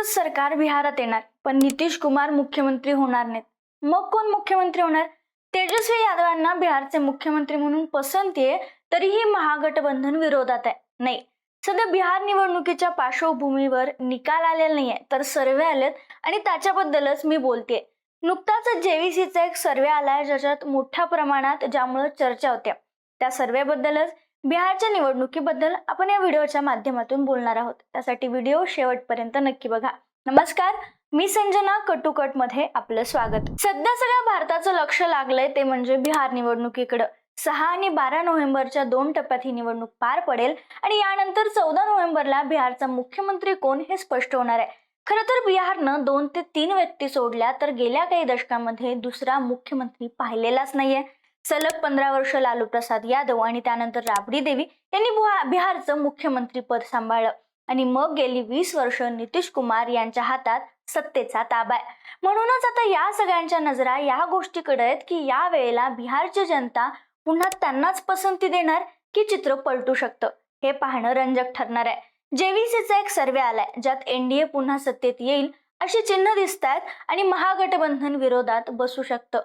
बिहारचंच सरकार बिहारात येणार पण नितीश कुमार मुख्यमंत्री होणार नाहीत. मग कोण मुख्यमंत्री होणार? तेजस्वी यादवांना बिहारचे मुख्यमंत्री म्हणून पसंती आहे तरीही महागठबंधन विरोधात आहे. नाही सध्या बिहार निवडणुकीच्या पार्श्वभूमीवर निकाल आलेला नाहीये तर सर्वे आलेत आणि त्याच्याबद्दलच मी बोलतेय नुकताच जेव्हीसीचा एक सर्वे आलाय ज्याच्यात मोठ्या प्रमाणात ज्यामुळे चर्चा होत्या. त्या सर्वेबद्दलच बिहारच्या निवडणुकीबद्दल आपण या व्हिडिओच्या माध्यमातून बोलणार आहोत. त्यासाठी व्हिडिओ शेवटपर्यंत नक्की बघा. नमस्कार मी संजना कटुकटमध्ये आपलं स्वागत. सध्या सगळ्या भारताचं लक्ष लागलंय ते म्हणजे बिहार निवडणुकीकडं. सहा आणि बारा नोव्हेंबरच्या दोन टप्प्यात ही निवडणूक पार पडेल आणि यानंतर चौदा नोव्हेंबरला बिहारचा मुख्यमंत्री कोण हे स्पष्ट होणार आहे. खरं तर बिहारनं दोन ते तीन व्यक्ती सोडल्या तर गेल्या काही दशकांमध्ये दुसरा मुख्यमंत्री पाहिलेलाच नाहीये. सलग पंधरा वर्ष लालू प्रसाद यादव आणि त्यानंतर राबडी देवी यांनी बुहा- बिहारचं मुख्यमंत्री पद सांभाळलं. आणि मग गेली वीस वर्ष नितीश कुमार यांच्या हातात सत्तेचा ताबा आहे. म्हणूनच आता या सगळ्यांच्या नजरा या गोष्टीकडे आहेत की या वेळेला बिहारची जनता पुन्हा त्यांनाच पसंती देणार की चित्र पलटू शकतं हे पाहणं रंजक ठरणार आहे. जेव्हीसीचा एक सर्वे आलाय ज्यात एनडीए पुन्हा सत्तेत येईल अशी चिन्ह दिसत आहेत आणि महागठबंधन विरोधात बसू शकतं.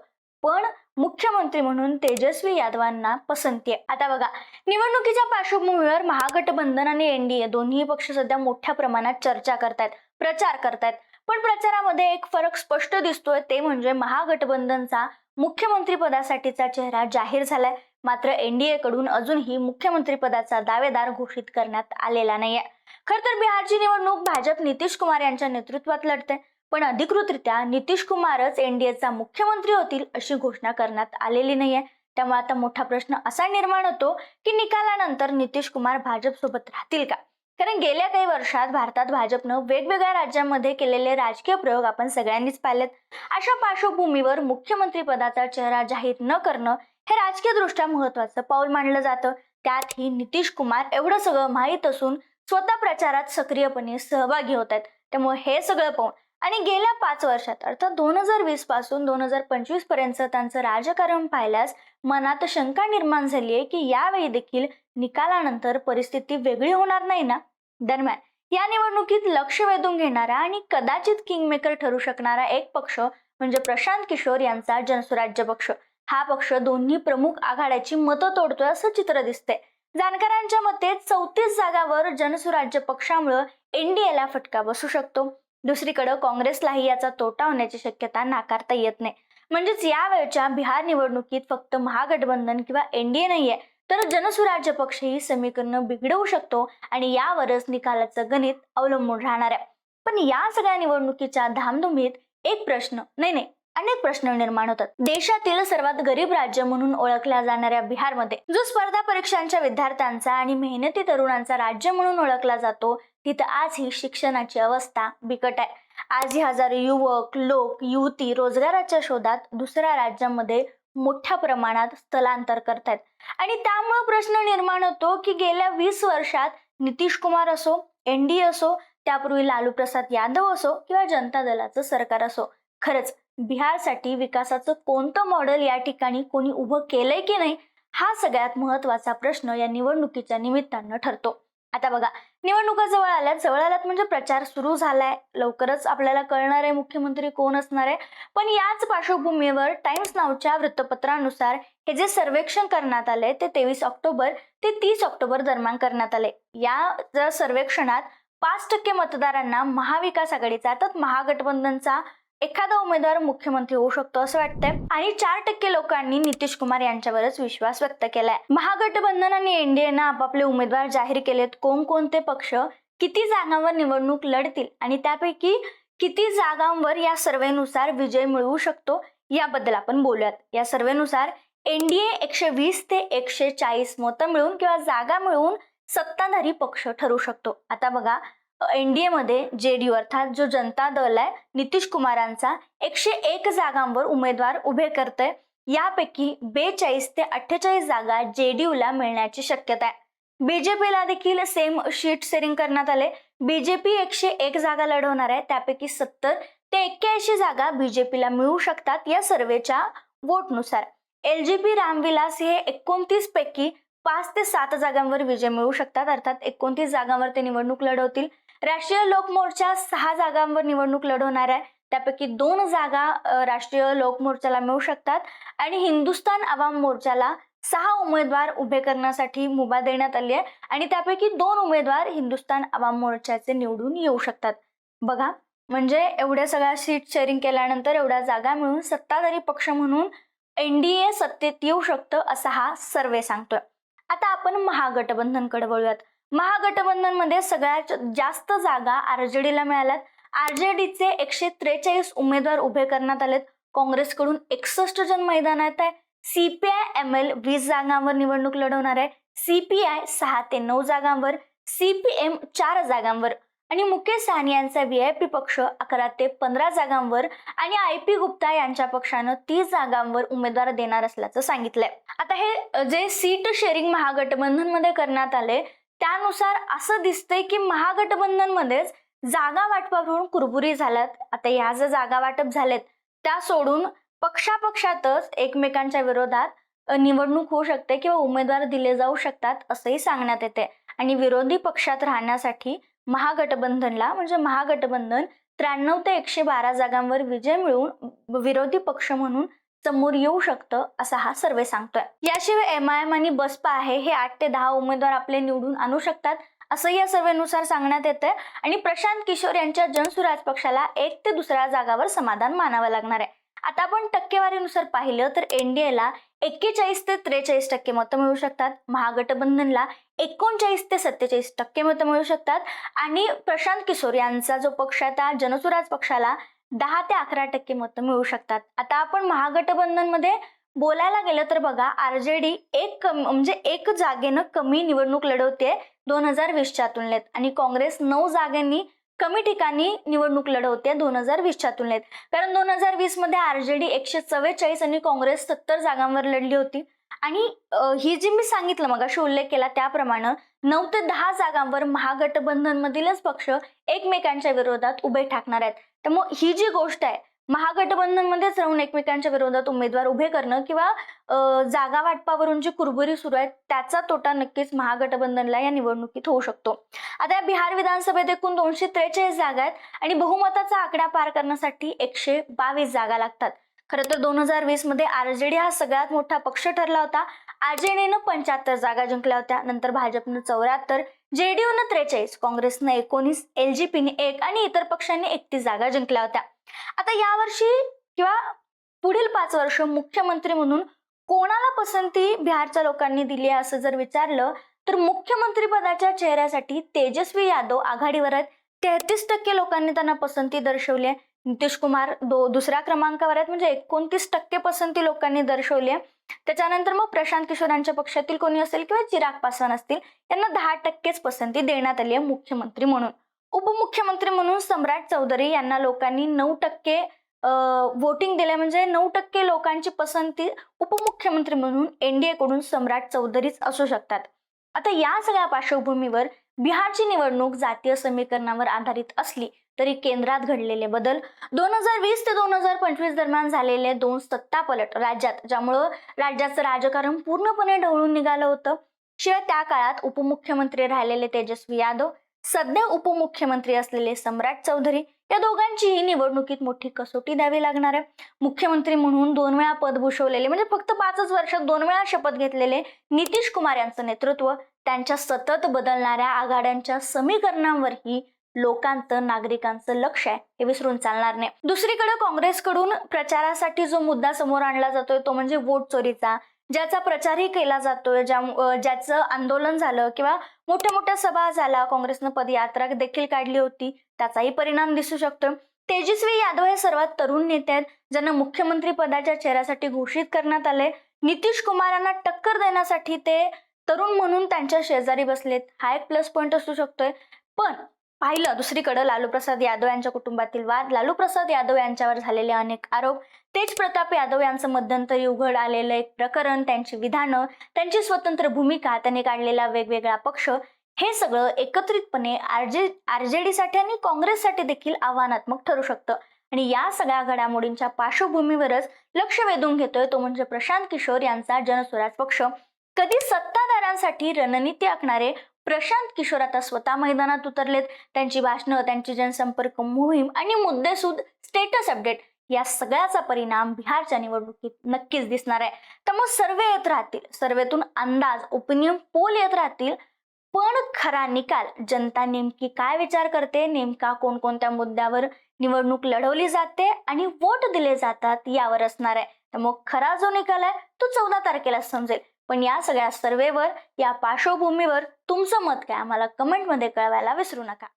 पण मुख्यमंत्री म्हणून तेजस्वी यादवांना पसंती आहे. आता बघा निवडणुकीच्या पार्श्वभूमीवर महागठबंधन आणि एनडीए दोन्ही पक्ष सध्या मोठ्या प्रमाणात चर्चा करतायत प्रचार करतायत. पण प्रचारामध्ये एक फरक स्पष्ट दिसतोय ते म्हणजे महागठबंधनचा मुख्यमंत्री पदासाठीचा चेहरा जाहीर झालाय. मात्र एनडीए कडून अजूनही मुख्यमंत्री पदाचा दावेदार घोषित करण्यात आलेला नाहीये. खर तर बिहारची निवडणूक भाजप नितीश कुमार यांच्या नेतृत्वात लढते. पण अधिकृतरित्या नितीश कुमारच एनडीएचा मुख्यमंत्री होतील अशी घोषणा करण्यात आलेली नाहीये. त्यामुळे आता मोठा प्रश्न असा निर्माण होतो की निकालानंतर नितीश कुमार भाजप सोबत राहतील का? कारण गेल्या काही वर्षात भारतात भाजपनं वेगवेगळ्या राज्यांमध्ये केलेले राजकीय प्रयोग आपण सगळ्यांनीच पाहिलेत. अशा पार्श्वभूमीवर मुख्यमंत्री पदाचा चेहरा जाहीर न करणं हे राजकीय दृष्ट्या महत्वाचं पाऊल मानलं जातं. त्यातही नितीश कुमार एवढं सगळं माहीत असून स्वतः प्रचारात सक्रियपणे सहभागी होत आहेत त्यामुळे हे सगळं पाहून आणि गेल्या पाच वर्षात अर्थात दोन हजार वीसपासून दोन हजार पंचवीसपर्यंत त्यांचं राजकारण पाहिल्यास मनात शंका निर्माण झाली आहे की यावेळी देखील निकालानंतर परिस्थिती वेगळी होणार नाही ना? दरम्यान या निवडणुकीत लक्ष वेधून घेणारा आणि कदाचित किंगमेकर ठरू शकणारा एक पक्ष म्हणजे प्रशांत किशोर यांचा जनसुराज्य पक्ष. हा पक्ष दोन्ही प्रमुख आघाड्याची मतं तोडतोय असं चित्र दिसते जाणकारांच्या मते चौतीस जागावर जनसुराज्य पक्षामुळं एनडीएला फटका बसू शकतो. दुसरीकडे काँग्रेसलाही याचा तोटा होण्याची शक्यता नाकारता येत नाही. म्हणजेच यावेळच्या बिहार निवडणुकीत फक्त महागठबंधन किंवा एनडीए नाहीये तर जनसुराज्य पक्ष ही समीकरण बिघडवू शकतो आणि यावरच निकालाचं गणित अवलंबून राहणार आहे. पण या सगळ्या निवडणुकीच्या धामधुमीत एक प्रश्न नाही नाही अनेक प्रश्न निर्माण होतात. देशातील सर्वात गरीब राज्य म्हणून ओळखल्या जाणाऱ्या बिहारमध्ये जो स्पर्धा परीक्षांच्या विद्यार्थ्यांचा आणि मेहनती तरुणांचा राज्य म्हणून ओळखला जातो तिथं आजही शिक्षणाची अवस्था बिकट आहे. आजही हजारो युवक लोक युवती रोजगाराच्या शोधात दुसऱ्या राज्यामध्ये मोठ्या प्रमाणात स्थलांतर करतायत. आणि त्यामुळे प्रश्न निर्माण होतो की गेल्या वीस वर्षात नितीश कुमार असो एनडीए असो त्यापूर्वी लालू प्रसाद यादव असो किंवा जनता दलाचं सरकार असो खरंच बिहारसाठी विकासाचं कोणतं मॉडेल या ठिकाणी कोणी उभं केलंय की नाही हा सगळ्यात महत्त्वाचा प्रश्न या निवडणुकीच्या निमित्तानं ठरतो. आता बघा निवडणुका जवळ आल्यात जवळ आल्यात म्हणजे प्रचार सुरू झालाय. लवकरच आपल्याला कळणार आहे मुख्यमंत्री कोण असणार आहे. पण याच पार्श्वभूमीवर टाइम्स नावच्या वृत्तपत्रानुसार हे जे सर्वेक्षण करण्यात आले ते तेवीस ऑक्टोबर ते तीस ऑक्टोबर दरम्यान करण्यात आले या जर सर्वेक्षणात पाच टक्के मतदारांना महाविकास आघाडीचा अर्थात महागठबंधनचा एखादा उमेदवार मुख्यमंत्री होऊ शकतो असं वाटतंय. आणि चार टक्के लोकांनी नितीश कुमार यांच्यावरच विश्वास व्यक्त केलाय. महागठबंधन आणि एनडीएनं आपापले उमेदवार जाहीर केलेत. कोणकोणते पक्ष किती जागांवर निवडणूक लढतील आणि त्यापैकी किती जागांवर या सर्वेनुसार विजय मिळवू शकतो याबद्दल आपण बोलूयात. या सर्वेनुसार एनडीए एकशे वीस ते एकशे चाळीस मतं मिळवून किंवा जागा मिळवून सत्ताधारी पक्ष ठरू शकतो. आता बघा एनडीए मध्ये जेडीयू अर्थात जो जनता दल आहे नितीश कुमारांचा एकशे एक जागांवर उमेदवार उभे करतोय. यापैकी बेचाळीस ते अठ्ठेचाळीस जागा जेडीयूला मिळण्याची शक्यता आहे. बीजेपीला देखील सेम शीट सेरिंग करण्यात आले. बीजेपी एकशे एक जागा लढवणार आहे त्यापैकी सत्तर ते एक्क्याऐंशी जागा बीजेपीला मिळू शकतात या सर्वेच्या वोटनुसार एल जी पी रामविलास हे एकोणतीस पैकी पाच ते सात जागांवर विजय मिळवू शकतात. अर्थात एकोणतीस जागांवर ते निवडणूक लढवतील. राष्ट्रीय लोकमोर्चा सहा जागांवर निवडणूक लढवणार आहे. त्यापैकी दोन जागा राष्ट्रीय लोकमोर्चाला मिळू शकतात आणि हिंदुस्थान आवाम मोर्चाला सहा उमेदवार उभे करण्यासाठी मुभा देण्यात आली आहे आणि त्यापैकी दोन उमेदवार हिंदुस्थान आवाम मोर्चाचे निवडून येऊ शकतात. बघा म्हणजे एवढ्या सगळ्या सीट शेअरिंग केल्यानंतर एवढ्या जागा मिळून सत्ताधारी पक्ष म्हणून एनडीए सत्तेत येऊ शकतं असा हा सर्वे सांगतोय. आता आपण महागठबंधनकडे वळूयात. महागठबंधनमध्ये सगळ्यात जास्त जागा आरजेडीला मिळाल्यात. आरजेडीचे एकशे त्रेचाळीस उमेदवार उभे करण्यात आलेत. काँग्रेसकडून एकसष्ट जण मैदानात आहे. सीपीआय एम एल वीस जागांवर निवडणूक लढवणार आहे. सीपीआय सहा ते नऊ जागांवर. सीपीएम चार जागांवर. आणि मुकेश साहनी यांचा व्ही आय पी पक्ष अकरा ते पंधरा जागांवर आणि आय पी गुप्ता यांच्या पक्षानं तीस जागांवर उमेदवार देणार असल्याचं सांगितलंय. आता हे जे सीट शेअरिंग महागठबंधनमध्ये करण्यात आले त्यानुसार असं दिसतंय की महागठबंधन मध्येच जागा वाटपावरून कुरबुरी झाल्यात. आता ह्या ज्या जागा वाटप झालेत त्या सोडून पक्षापक्षातच एकमेकांच्या विरोधात निवडणूक होऊ शकते किंवा उमेदवार दिले जाऊ शकतात असंही सांगण्यात येते आणि विरोधी पक्षात राहण्यासाठी महागठबंधनला म्हणजे महागठबंधन त्र्याण्णव ते एकशे बारा जागांवर विजय मिळवून विरोधी पक्ष म्हणून समोर येऊ शकतं असा हा सर्वे सांगतोय. याशिवाय एम आय एम आणि बसपा आहे हे आठ ते दहा उमेदवार आपले निवडून आणू शकतात असं या सर्वेनुसार सांगण्यात येतंय. आणि प्रशांत किशोर यांच्या जनसुराज पक्षाला एक ते दुसऱ्या जागावर समाधान मानावं लागणार आहे. आता आपण टक्केवारीनुसार पाहिलं तर एनडीएला एक्केचाळीस ते त्रेचाळीस टक्के मतं मिळू शकतात. महागठबंधनला एकोणचाळीस ते सत्तेचाळीस टक्के मतं मिळू शकतात. आणि प्रशांत किशोर यांचा जो पक्ष आहे त्या जनसुराज पक्षाला दहा ते अकरा टक्के मतं मिळू शकतात. आता आपण महागठबंधनमध्ये बोलायला गेलं तर बघा आर जे डी एक कम म्हणजे एक जागेनं कमी निवडणूक लढवते दोन हजार वीसच्या तुलनेत. आणि काँग्रेस नऊ जागांनी कमी ठिकाणी निवडणूक लढवते दोन हजार वीसच्या तुलनेत. कारण दोन हजार वीसमध्ये आर जे डी एकशे चव्वेचाळीस आणि काँग्रेस सत्तर जागांवर लढली होती. आणि ही जी मी सांगितलं मगाशी उल्लेख केला त्याप्रमाणे नऊ ते दहा जागांवर महागठबंधन मधीलच पक्ष एकमेकांच्या विरोधात उभे ठाकणार आहेत. तर मग ही जी गोष्ट आहे महागठबंधन मध्येच राहून एकमेकांच्या विरोधात उमेदवार उभे करणं किंवा जागा वाटपावरून जी कुरबुरी सुरू आहे त्याचा तोटा नक्कीच महागठबंधनला या निवडणुकीत होऊ शकतो. आता या बिहार विधानसभेत एकूण दोनशे त्रेचाळीस जागा आहेत आणि बहुमताचा आकडा पार करण्यासाठी एकशे बावीस जागा लागतात. खरं तर दोन हजार वीसमध्ये आरजेडी हा सगळ्यात मोठा पक्ष ठरला होता. आरजेडीनं पंच्याहत्तर जागा जिंकल्या होत्या. नंतर भाजपनं चौऱ्याहत्तर जेडीयूनं त्रेचाळीस काँग्रेसनं एकोणीस एल जी पीने एक आणि इतर पक्षांनी एकतीस जागा जिंकल्या होत्या. आता यावर्षी किंवा पुढील पाच वर्ष मुख्यमंत्री म्हणून कोणाला पसंती बिहारच्या लोकांनी दिली आहे असं जर विचारलं तर मुख्यमंत्री पदाच्या चेहऱ्यासाठी तेजस्वी यादव आघाडीवर आहेत. तेहतीस टक्के लोकांनी त्यांना पसंती दर्शवली आहे. नितीश कुमार दो दुसऱ्या क्रमांकावर आहेत. म्हणजे एकोणतीस टक्के पसंती लोकांनी दर्शवली आहे. त्याच्यानंतर मग प्रशांत किशोरांच्या पक्षातील कोणी असेल किंवा चिराग पासवान असतील यांना दहा टक्केच पसंती देण्यात आली आहे मुख्यमंत्री म्हणून. उपमुख्यमंत्री म्हणून सम्राट चौधरी यांना लोकांनी नऊ टक्के वोटिंग दिले म्हणजे नऊ टक्के लोकांची पसंती उपमुख्यमंत्री म्हणून एनडीए कडून सम्राट चौधरीच असू शकतात. आता या सगळ्या पार्श्वभूमीवर बिहारची निवडणूक जातीय समीकरणावर आधारित असली तरी केंद्रात घडलेले बदल दोन हजार वीस ते दोन हजार पंचवीस दरम्यान झालेले दोन सत्तापलट राज्यात ज्यामुळं राज्याचं राजकारण पूर्णपणे ढवळून निघालं होतं. शिवाय त्या काळात उपमुख्यमंत्री राहिलेले तेजस्वी यादव सध्या उपमुख्यमंत्री असलेले सम्राट चौधरी या दोघांचीही निवडणुकीत मोठी कसोटी द्यावी लागणार आहे. मुख्यमंत्री म्हणून दोन वेळा पद भूषवलेले म्हणजे फक्त पाचच वर्षात दोन वेळा शपथ घेतलेले नितीश कुमार यांचं नेतृत्व त्यांच्या सतत बदलणाऱ्या आघाड्यांच्या समीकरणांवरही लोकांचं नागरिकांचं लक्ष आहे हे विसरून चालणार नाही. दुसरीकडे काँग्रेसकडून प्रचारासाठी जो मुद्दा समोर आणला जातोय तो म्हणजे वोट चोरीचा. ज्याचा प्रचारही केला जातोय ज्या ज्याचं आंदोलन झालं किंवा मोठ्या मोठ्या सभा झाला काँग्रेसनं पदयात्रा देखील काढली होती त्याचाही परिणाम दिसू शकतो तेजस्वी यादव हे सर्वात तरुण नेते आहेत ज्यांना मुख्यमंत्री पदाच्या चेहऱ्यासाठी घोषित करण्यात आले नितीश कुमार यांना टक्कर देण्यासाठी ते तरुण म्हणून त्यांच्या शेजारी बसलेत. हा एक प्लस पॉईंट असू शकतोय. पण पाहिलं. दुसरीकडे लालू प्रसाद यादव यांच्या कुटुंबातील वाद लालू प्रसाद यादव यांच्यावर झालेले अनेक आरोप. तेज प्रताप यादव यांचं मध्यंतरी उघड आलेलं एक प्रकरण त्यांची विधानं त्यांची स्वतंत्र भूमिका त्यांनी काढलेला वेगवेगळा पक्ष हे सगळं एकत्रितपणे आरजे आरजेडीसाठी आणि काँग्रेससाठी देखील आव्हानात्मक ठरू शकतं. आणि या सगळ्या घडामोडींच्या पार्श्वभूमीवरच लक्ष वेधून घेतोय तो म्हणजे प्रशांत किशोर यांचा जनस्वराज पक्ष. कधी सत्ताधाऱ्यांसाठी रणनीती आखणारे प्रशांत किशोर आता स्वतः मैदानात उतरलेत. त्यांची भाषणं त्यांची जनसंपर्क मोहीम आणि मुद्देसूद स्टेटस अपडेट या सगळ्याचा परिणाम बिहारच्या निवडणुकीत नक्कीच दिसणार आहे. त्यामुळे सर्वे येत राहतील. सर्वेतून अंदाज ओपिनियन पोल येत राहतील. पण खरा निकाल जनता नेमकी काय विचार करते? नेमका कोणकोणत्या मुद्द्यावर निवडणूक लढवली जाते आणि वोट दिले जातात यावर असणार आहे. त्यामुळे खरा जो निकाल आहे तो चौदा तारखेला समजेल. पण या सगळ्या सर्वेवर या पार्श्वभूमीवर तुमचं मत काय? आम्हाला कमेंटमध्ये कळवायला विसरू नका.